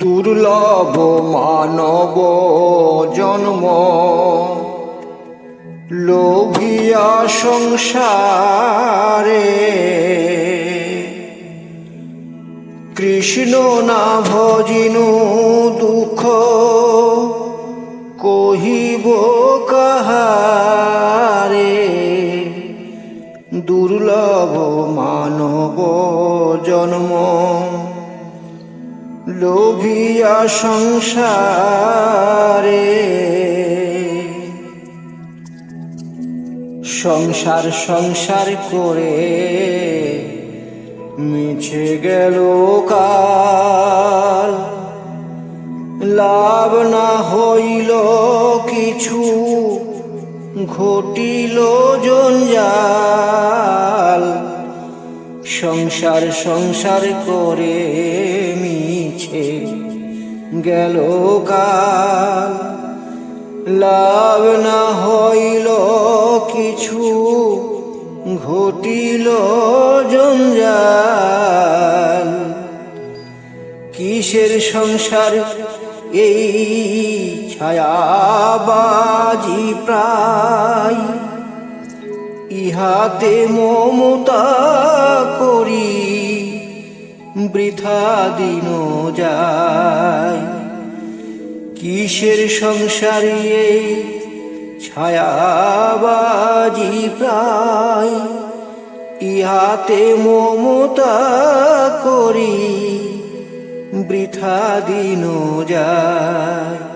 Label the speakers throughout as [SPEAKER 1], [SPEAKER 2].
[SPEAKER 1] দুর্লভ মানব জন্ম লোভিয়া সংসারে। কৃষ্ণ না ভজিনু দুঃখ কহিব কাহারে? দুর্লভ মানব জন্ম। লোভিয়া সংসারে। সংসার সংসার করে মিছে গেল কাল। লাভ না হইল কিছু। ঘটিল জঞ্জাল। সংসার সংসার করে মিছে গেল কাল। লাভ না হইল কিছু, ঘটিল জঞ্জাল। কিসের সংসার এই ছায়াবাজি প্রায়। ইহাতে মমতা করি, বৃথা দিন যায়। কিসের সংসারে ছায়াবাজি প্রায়? ইহাতে মমতা করি, বৃথা দিন যায়।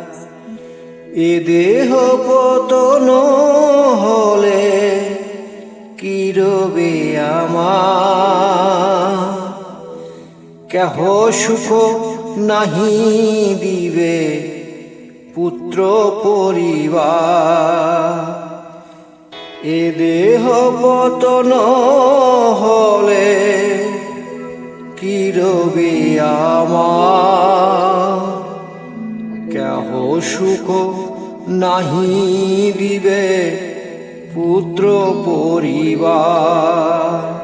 [SPEAKER 1] এ দেহ পতন হলে কি রবে কেহ সুখ নাহি দিবে পুত্র পরিবার? এ দেহ পতন হলে কি রবি আমার? কেহ সুখ নাহি দিবে পুত্র পরিবার।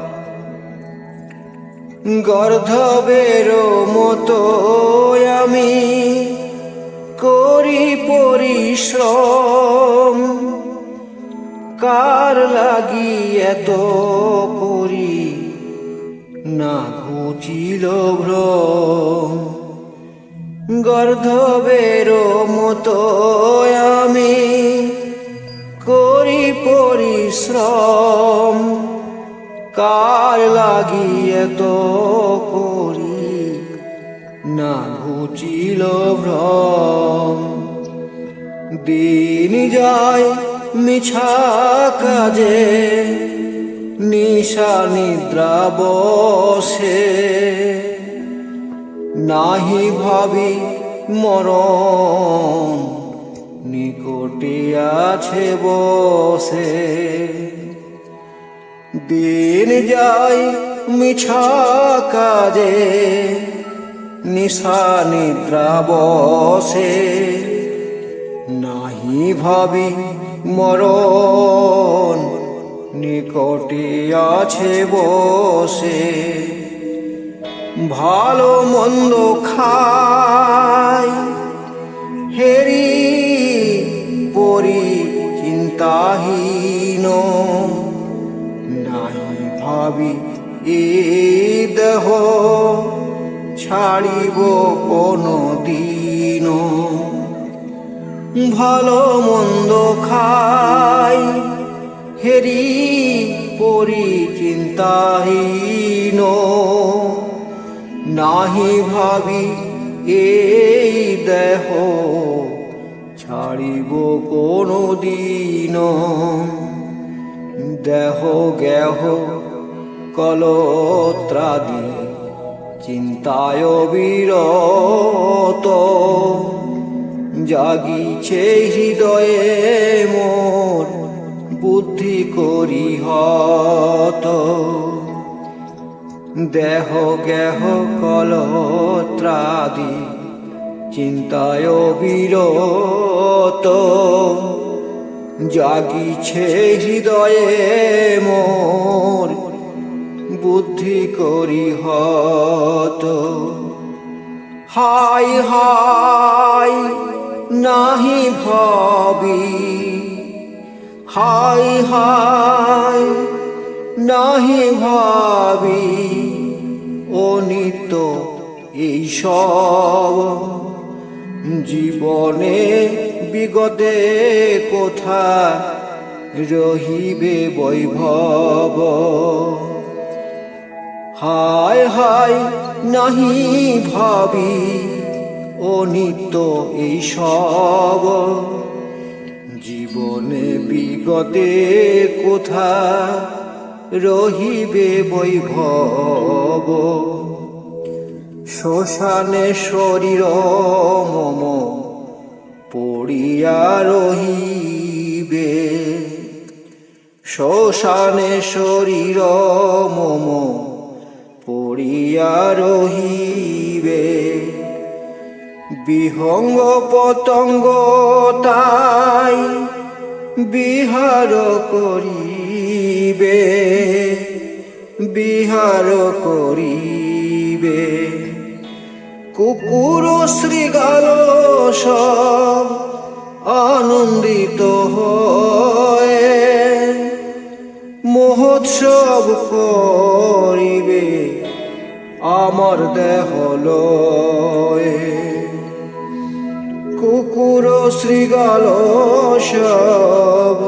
[SPEAKER 1] গর্ধবের মতো আমি করি পরিশ্রম। কার লাগি এত করি? না ঘুচিল ভ্রম। গর্ধবের মতো আমি করি পরিশ্রম। কার লাগিয়ে তো করি না ঘুচিল ভ্রম। দিন যায় মিছা কাজে, নিশা নিদ্রা বসে। নাহি ভাবি মরণ, নিকটে আছে বসে। দিন যায় মিছা কাজে, নিশা নিদ্রা বসে। নাহি ভাবি মরণ, নিকটে আছে বসে। ভালো মন্দ খাই। হেরি পরি চিন্তাহীন। নাহি ভাবি এ দেহ ছাড়িব কোনো দিন ভালো মন্দ খাই, হেরি পরি চিন্তাহীন। নাহি ভাবি এই দেহ ছাড়িব কোনো দিন দেহ গেহ কলত্রাদি, চিন্তায় বিরত। জাগিছে হৃদয়ে মোর বুদ্ধি করি হত দেহ গেহ কলত্রাদি, চিন্তায় বিরত। জাগিছে হৃদয়ে মোর বুদ্ধি করি হত হাই হাই, নাহি ভাবি, হাই হাই নাহি ভাবি ও নিত্য এইসব। জীবনে বিগতে কোথা রহিবে বৈভব। হায় হায় নাহি ভাবি ও নিত্য এইসব। জীবনে বিগতে কোথা রহিবে বৈভব। শ্মশানে শরীর মম পড়িয়া রহিবে। শ্মশানে শরীর মম পড়িয়া রহিবে। বিহঙ্গ পতঙ্গ তাই বিহার করিবে, বিহার করিবে। কুকুর শ্রীগাল সব আনন্দিত হয়ে। মহোৎসব করিবে, আমার দেহ কুকুর শ্রীগাল সব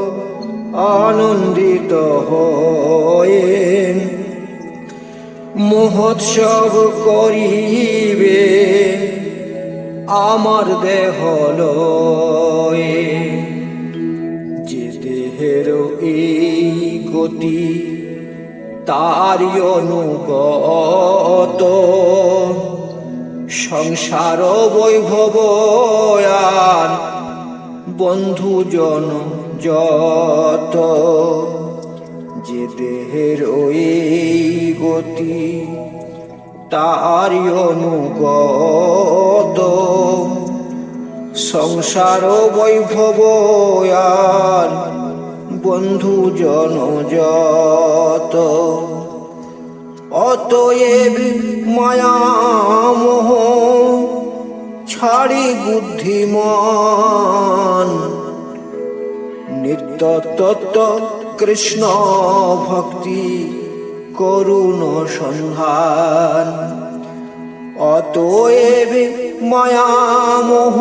[SPEAKER 1] আনন্দিত হয়ে মহোৎসব করিবে, আমার দেহ লয়ে। যে দেহের এই গতি তারি অনুগত। সংসার বৈভব আর বন্ধুজন যত যে দেহের ওই গতি তারি অনুগত। সংসার বৈভব বন্ধু জনযত অতএব মায়ামোহ ছাড়ি বুদ্ধিমান। নিত্য তত্ত্ব কৃষ্ণ ভক্তি করুণ সন্ধান। অতএব মায়ামোহ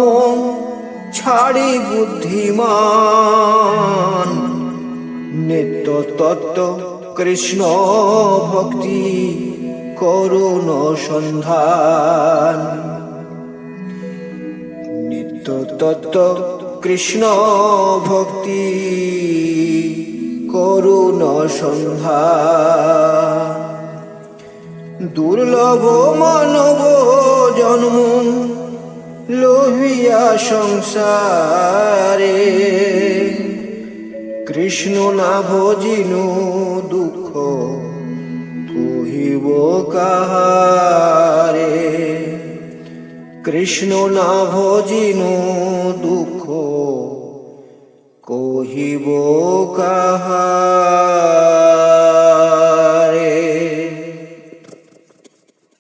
[SPEAKER 1] ছাড়ি বুদ্ধিমান। নিত্য তত্ত্ব কৃষ্ণ ভক্তি করুণ সন্ধান। তত্ত্ব কৃষ্ণ ভক্তি করুণ সন্ধান দুর্লভ মানব জন্ম লোহিয়া সংসারে। কৃষ্ণ না ভজিনু দুঃখ কহিব কাহারে? কৃষ্ণ না ভজিনু দুঃখ কহিব কাহারে